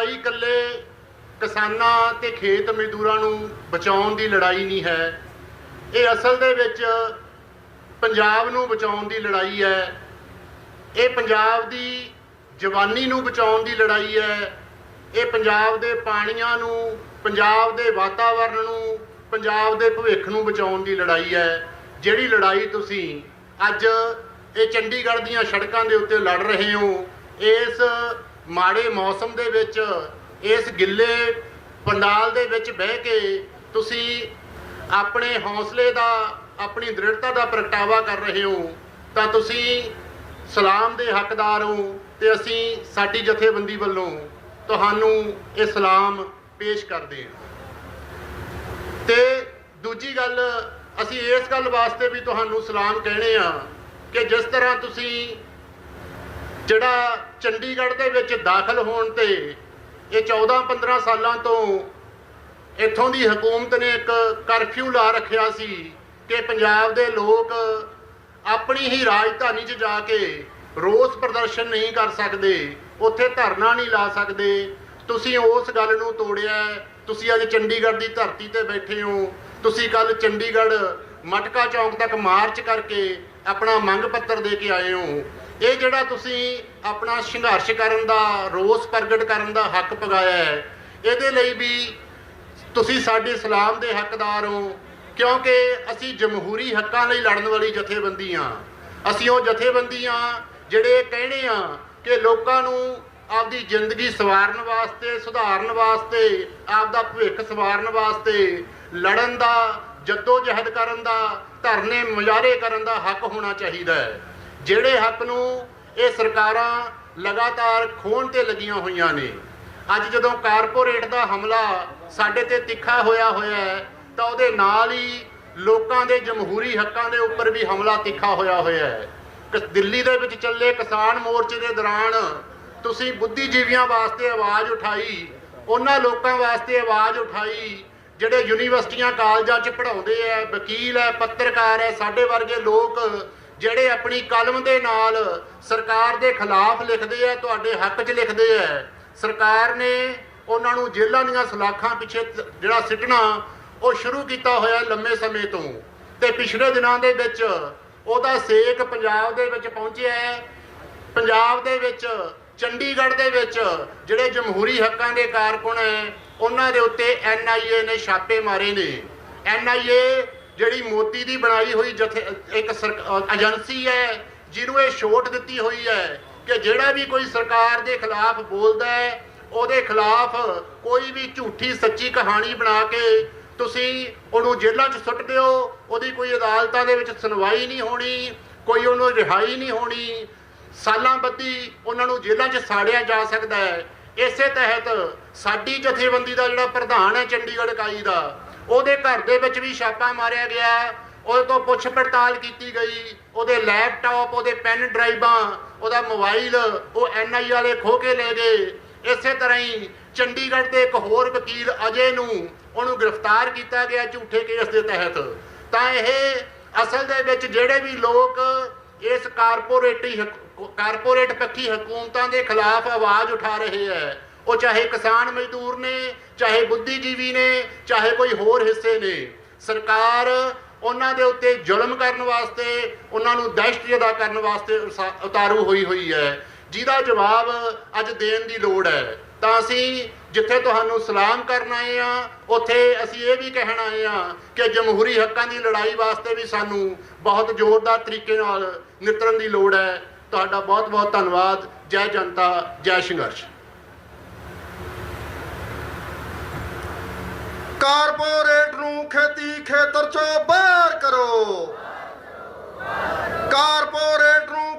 ਲੜਾਈ ਇਕੱਲੇ ਕਿਸਾਨਾਂ ਤੇ ਖੇਤ ਮਜ਼ਦੂਰਾਂ ਨੂੰ ਬਚਾਉਣ ਦੀ ਲੜਾਈ ਨਹੀਂ ਹੈ। ਇਹ ਅਸਲ ਦੇ ਵਿੱਚ ਪੰਜਾਬ ਨੂੰ ਬਚਾਉਣ ਦੀ ਲੜਾਈ ਹੈ। ਇਹ ਪੰਜਾਬ ਦੀ ਜਵਾਨੀ ਨੂੰ ਬਚਾਉਣ ਦੀ ਲੜਾਈ ਹੈ। ਇਹ ਪੰਜਾਬ ਦੇ ਪਾਣੀਆਂ ਨੂੰ, ਪੰਜਾਬ ਦੇ ਵਾਤਾਵਰਣ ਨੂੰ, ਪੰਜਾਬ ਦੇ ਭਵਿੱਖ ਨੂੰ ਬਚਾਉਣ ਦੀ ਲੜਾਈ ਹੈ। ਜਿਹੜੀ ਲੜਾਈ ਤੁਸੀਂ ਅੱਜ ਇਹ ਚੰਡੀਗੜ੍ਹ ਦੀਆਂ ਸੜਕਾਂ ਦੇ ਉੱਤੇ ਲੜ ਰਹੇ ਹੋ, ਇਸ ਮਾੜੇ ਮੌਸਮ ਦੇ ਵਿੱਚ ਇਸ ਗਿੱਲੇ ਪੰਡਾਲ ਦੇ ਵਿੱਚ ਬਹਿ ਕੇ ਤੁਸੀਂ ਆਪਣੇ ਹੌਸਲੇ ਦਾ, ਆਪਣੀ ਦ੍ਰਿੜਤਾ ਦਾ ਪ੍ਰਗਟਾਵਾ ਕਰ ਰਹੇ ਹੋ, ਤਾਂ ਤੁਸੀਂ ਸਲਾਮ ਦੇ ਹੱਕਦਾਰ ਹੋ ਤੇ ਅਸੀਂ ਸਾਡੀ ਜਥੇਬੰਦੀ ਵੱਲੋਂ ਤੁਹਾਨੂੰ ਇਹ ਸਲਾਮ ਪੇਸ਼ ਕਰਦੇ ਹਾਂ। ਤੇ ਦੂਜੀ ਗੱਲ, ਅਸੀਂ ਇਸ ਗੱਲ ਵਾਸਤੇ ਵੀ ਤੁਹਾਨੂੰ ਸਲਾਮ ਕਹਿਣੇ ਆ ਕਿ ਜਿਸ ਤਰ੍ਹਾਂ ਤੁਸੀਂ ਜਿਹੜਾ ਚੰਡੀਗੜ੍ਹ ਦੇ ਵਿੱਚ ਦਾਖਲ ਹੋਣ ਤੇ ਇਹ 14-15 ਸਾਲਾਂ ਤੋਂ ਇੱਥੋਂ ਦੀ ਹਕੂਮਤ ਨੇ ਇੱਕ ਕਰਫਿਊ ਲਾ ਰੱਖਿਆ ਸੀ ਕਿ ਪੰਜਾਬ ਦੇ ਲੋਕ ਆਪਣੀ ਹੀ ਰਾਜਧਾਨੀ 'ਚ ਜਾ ਕੇ ਰੋਸ ਪ੍ਰਦਰਸ਼ਨ ਨਹੀਂ ਕਰ ਸਕਦੇ, ਉੱਥੇ ਧਰਨਾ ਨਹੀਂ ਲਾ ਸਕਦੇ। ਤੁਸੀਂ ਉਸ ਗੱਲ ਨੂੰ ਤੋੜਿਆ, ਤੁਸੀਂ ਅੱਜ ਚੰਡੀਗੜ੍ਹ ਦੀ ਧਰਤੀ ਤੇ ਬੈਠੇ ਹੋ। ਤੁਸੀਂ ਕੱਲ ਚੰਡੀਗੜ੍ਹ ਮਟਕਾ ਚੌਂਕ ਤੱਕ ਮਾਰਚ ਕਰਕੇ ਆਪਣਾ ਮੰਗ ਪੱਤਰ ਦੇ ਕੇ ਆਏ ਹੋ, ਇਹ ਜਿਹੜਾ ਤੁਸੀਂ ਆਪਣਾ ਸੰਘਰਸ਼ ਕਰਨ ਦਾ, ਰੋਸ ਪ੍ਰਗਟ ਕਰਨ ਦਾ ਹੱਕ ਪਗਾਇਆ ਹੈ, ਇਹਦੇ ਲਈ ਵੀ ਤੁਸੀਂ ਸਾਡੇ ਸਲਾਮ ਦੇ ਹੱਕਦਾਰ ਹੋ, ਕਿਉਂਕਿ ਅਸੀਂ ਜਮਹੂਰੀ ਹੱਕਾਂ ਲਈ ਲੜਨ ਵਾਲੀ ਜਥੇਬੰਦੀ ਹਾਂ। ਅਸੀਂ ਉਹ ਜਥੇਬੰਦੀ ਹਾਂ ਜਿਹੜੇ ਕਹਿਣੇ ਆ ਕਿ ਲੋਕਾਂ ਨੂੰ ਆਪਦੀ ਜ਼ਿੰਦਗੀ ਸਵਾਰਨ ਵਾਸਤੇ, ਸੁਧਾਰਨ ਵਾਸਤੇ, ਆਪਦਾ ਭਵਿੱਖ ਸਵਾਰਨ ਵਾਸਤੇ ਲੜਨ ਦਾ ਜੱਦੋ ਜਹਿਦ ਕਰਨ ਦਾ, ਧਰਨੇ ਮੁਜ਼ਾਹਰੇ ਕਰਨ ਦਾ ਹੱਕ ਹੋਣਾ ਚਾਹੀਦਾ ਹੈ। ਜਿਹੜੇ ਹੱਕ ਨੂੰ ਇਹ ਸਰਕਾਰਾਂ ਲਗਾਤਾਰ ਖੋਣ ਤੇ ਲੱਗੀਆਂ ਹੋਈਆਂ ਨੇ, ਅੱਜ ਜਦੋਂ ਕਾਰਪੋਰੇਟ ਦਾ ਹਮਲਾ ਸਾਡੇ ਤੇ ਤਿੱਖਾ ਹੋਇਆ ਹੋਇਆ ਹੈ, ਤਾਂ ਉਹਦੇ ਨਾਲ ਹੀ ਲੋਕਾਂ ਦੇ ਜਮਹੂਰੀ ਹੱਕਾਂ ਦੇ ਉੱਪਰ ਵੀ ਹਮਲਾ ਤਿੱਖਾ ਹੋਇਆ ਹੋਇਆ ਹੈ। ਕਿ ਦਿੱਲੀ ਦੇ ਵਿੱਚ ਚੱਲੇ ਕਿਸਾਨ ਮੋਰਚੇ ਦੇ ਦੌਰਾਨ ਤੁਸੀਂ ਬੁੱਧੀਜੀਵੀਆਂ ਵਾਸਤੇ ਆਵਾਜ਼ ਉਠਾਈ, ਉਹਨਾਂ ਲੋਕਾਂ ਵਾਸਤੇ ਆਵਾਜ਼ ਉਠਾਈ ਜਿਹੜੇ ਯੂਨੀਵਰਸਿਟੀਆਂ, ਕਾਲਜਾਂ 'ਚ ਪੜ੍ਹਾਉਂਦੇ ਐ ਵਕੀਲ ਐ ਪੱਤਰਕਾਰ ਐ ਸਾਡੇ ਵਰਗੇ ਲੋਕ ਜਿਹੜੇ ਆਪਣੀ ਕਲਮ ਦੇ ਨਾਲ ਸਰਕਾਰ ਦੇ ਖਿਲਾਫ ਲਿਖਦੇ ਐ ਤੁਹਾਡੇ ਹੱਕ 'ਚ ਲਿਖਦੇ ਐ ਸਰਕਾਰ ਨੇ ਉਹਨਾਂ ਨੂੰ ਜੇਲ੍ਹਾਂ ਦੀਆਂ ਸਲਾਖਾਂ ਪਿੱਛੇ ਜਿਹੜਾ ਸਿੱਟਣਾ, ਉਹ ਸ਼ੁਰੂ ਕੀਤਾ ਹੋਇਆ ਲੰਮੇ ਸਮੇਂ ਤੋਂ। ਤੇ ਪਿਛਲੇ ਦਿਨਾਂ ਦੇ ਵਿੱਚ ਉਹਦਾ ਸੇਕ ਪੰਜਾਬ ਦੇ ਵਿੱਚ ਪਹੁੰਚਿਆ ਹੈ। ਪੰਜਾਬ ਦੇ ਵਿੱਚ, ਚੰਡੀਗੜ੍ਹ ਦੇ ਵਿੱਚ, ਜਿਹੜੇ ਜਮਹੂਰੀ ਹੱਕਾਂ ਦੇ ਕਾਰਕੁਨ ਹੈ ਉਹਨਾਂ ਦੇ ਉੱਤੇ ਐਨਆਈਏ ਨੇ ਛਾਪੇ ਮਾਰੇ ਨੇ। ਐਨਆਈਏ ਜਿਹੜੀ ਮੋਦੀ ਦੀ ਬਣਾਈ ਹੋਈ ਜਥੇ ਇੱਕ ਸਰਕ- ਏਜੰਸੀ ਹੈ, ਜਿਹਨੂੰ ਇਹ ਛੋਟ ਦਿੱਤੀ ਹੋਈ ਹੈ ਕਿ ਜਿਹੜਾ ਵੀ ਕੋਈ ਸਰਕਾਰ ਦੇ ਖਿਲਾਫ ਬੋਲਦਾ ਹੈ, ਉਹਦੇ ਖਿਲਾਫ ਕੋਈ ਵੀ ਝੂਠੀ ਸੱਚੀ ਕਹਾਣੀ ਬਣਾ ਕੇ ਤੁਸੀਂ ਉਹਨੂੰ ਜੇਲ੍ਹਾਂ 'ਚ ਸੁੱਟ ਦਿਓ ਉਹਦੀ ਕੋਈ ਅਦਾਲਤਾਂ ਦੇ ਵਿੱਚ ਸੁਣਵਾਈ ਨਹੀਂ ਹੋਣੀ, ਕੋਈ ਉਹਨੂੰ ਰਿਹਾਈ ਨਹੀਂ ਹੋਣੀ। ਸਾਲਾਂ ਬੱਧੀ ਉਹਨਾਂ ਨੂੰ ਜੇਲ੍ਹਾਂ 'ਚ ਸਾੜਿਆ ਜਾ ਸਕਦਾ ਹੈ। ਇਸੇ ਤਹਿਤ ਸਾਡੀ ਜਥੇਬੰਦੀ ਦਾ ਜਿਹੜਾ ਪ੍ਰਧਾਨ ਹੈ ਚੰਡੀਗੜ੍ਹ ਇਕਾਈ ਦਾ, ਉਹਦੇ ਘਰ ਦੇ ਵਿੱਚ ਵੀ ਛਾਪਾ ਮਾਰਿਆ ਗਿਆ ਉਹਦੇ ਤੋਂ ਪੁੱਛ ਪੜਤਾਲ ਕੀਤੀ ਗਈ। ਉਹਦੇ ਲੈਪਟਾਪ ਉਹਦੇ ਪੈਨ ਡਰਾਈਵਾਂ ਉਹਦਾ ਮੋਬਾਈਲ ਉਹ ਐਨਆਈ ਵਾਲੇ ਖੋ ਕੇ ਲੈ ਗਏ। ਇਸੇ ਤਰ੍ਹਾਂ ਹੀ ਚੰਡੀਗੜ੍ਹ ਦੇ ਇੱਕ ਹੋਰ ਵਕੀਲ ਅਜੇ ਨੂੰ ਉਹਨੂੰ ਗ੍ਰਿਫਤਾਰ ਕੀਤਾ ਗਿਆ ਝੂਠੇ ਕੇਸ ਦੇ ਤਹਿਤ। ਤਾਂ ਇਹ ਅਸਲ ਦੇ ਵਿੱਚ ਜਿਹੜੇ ਵੀ ਲੋਕ ਇਸ ਕਾਰਪੋਰੇਟੀ ਹਕ- ਕਾਰਪੋਰੇਟ ਪੱਖੀ ਹਕੂਮਤਾਂ ਦੇ ਖਿਲਾਫ ਆਵਾਜ਼ ਉਠਾ ਰਹੇ ਹੈ। ਉਹ ਚਾਹੇ ਕਿਸਾਨ ਮਜ਼ਦੂਰ ਨੇ, ਚਾਹੇ ਬੁੱਧੀਜੀਵੀ ਨੇ, ਚਾਹੇ ਕੋਈ ਹੋਰ ਹਿੱਸੇ ਨੇ। ਸਰਕਾਰ ਉਹਨਾਂ ਦੇ ਉੱਤੇ ਜ਼ੁਲਮ ਕਰਨ ਵਾਸਤੇ, ਉਹਨਾਂ ਨੂੰ ਦਹਿਸ਼ਤ ਜਦਾ ਕਰਨ ਵਾਸਤੇ ਉਤਾਰੂ ਹੋਈ ਹੋਈ ਹੈ। ਜਿਹਦਾ ਜਵਾਬ ਅੱਜ ਦੇਣ ਦੀ ਲੋੜ ਹੈ। ਤਾਂ ਅਸੀਂ ਜਿੱਥੇ ਤੁਹਾਨੂੰ ਸਲਾਮ ਕਰਨ ਆਏ ਆ ਉੱਥੇ ਅਸੀਂ ਇਹ ਵੀ ਕਹਿਣ ਆਏ ਆ ਕਿ ਜਮਹੂਰੀ ਹੱਕਾਂ ਦੀ ਲੜਾਈ ਵਾਸਤੇ ਵੀ ਸਾਨੂੰ ਬਹੁਤ ਜ਼ੋਰਦਾਰ ਤਰੀਕੇ ਨਾਲ ਨਿਤਰਨ ਦੀ ਲੋੜ ਹੈ। ਤੁਹਾਡਾ ਬਹੁਤ ਬਹੁਤ ਧੰਨਵਾਦ। ਜੈ ਜਨਤਾ, ਜੈ ਸੰਘਰਸ਼। ਕਾਰਪੋਰੇਟ ਨੂੰ ਖੇਤੀ ਖੇਤਰ ਚੋਂ ਬਾਹਰ ਕਰੋ। ਕਾਰਪੋਰੇਟ ਨੂੰ